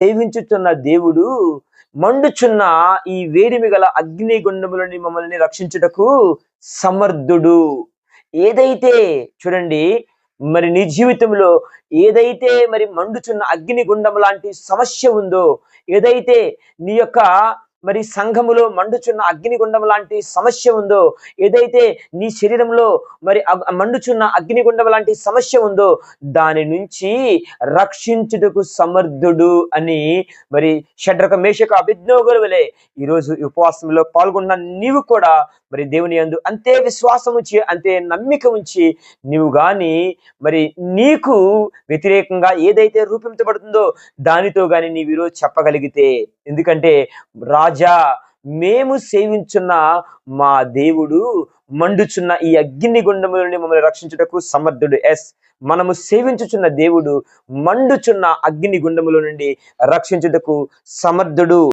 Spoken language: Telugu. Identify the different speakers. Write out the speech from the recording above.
Speaker 1: సేవించుచున్న దేవుడు మండుచున్న ఈ వేడిమి గల అగ్ని గుండములని మమ్మల్ని రక్షించుటకు సమర్థుడు. ఏదైతే చూడండి మరి నీ జీవితంలో ఏదైతే మరి మండుచున్న అగ్ని గుండం లాంటి సమస్య ఉందో ఏదైతే నీ యొక్క మరి సంఘములో మండుచున్న అగ్నిగుండం లాంటి సమస్య ఉందో ఏదైతే నీ శరీరంలో మరి మండుచున్న అగ్నిగుండం లాంటి సమస్య ఉందో దాని నుంచి రక్షించుటకు సమర్థుడు అని మరి షడ్రక మేషక అభిజ్ఞోగులవలే ఈరోజు ఉపవాసంలో పాల్గొన్న నీవు కూడా మరి దేవుని అందు అంతే విశ్వాసం ఉంచి అంతే నమ్మిక ఉంచి నీవు గాని మరి నీకు వ్యతిరేకంగా ఏదైతే రూపించబడుతుందో దానితో గాని నీవు ఈరోజు చెప్పగలిగితే ఎందుకంటే రాజా మేము సేవించున్న మా దేవుడు మండుచున్న ఈ అగ్ని గుండము నుండి మమ్మల్ని రక్షించుటకు సమర్థుడు. ఎస్ మనము సేవించుచున్న దేవుడు మండుచున్న అగ్ని గుండముల నుండి రక్షించుటకు సమర్థుడు.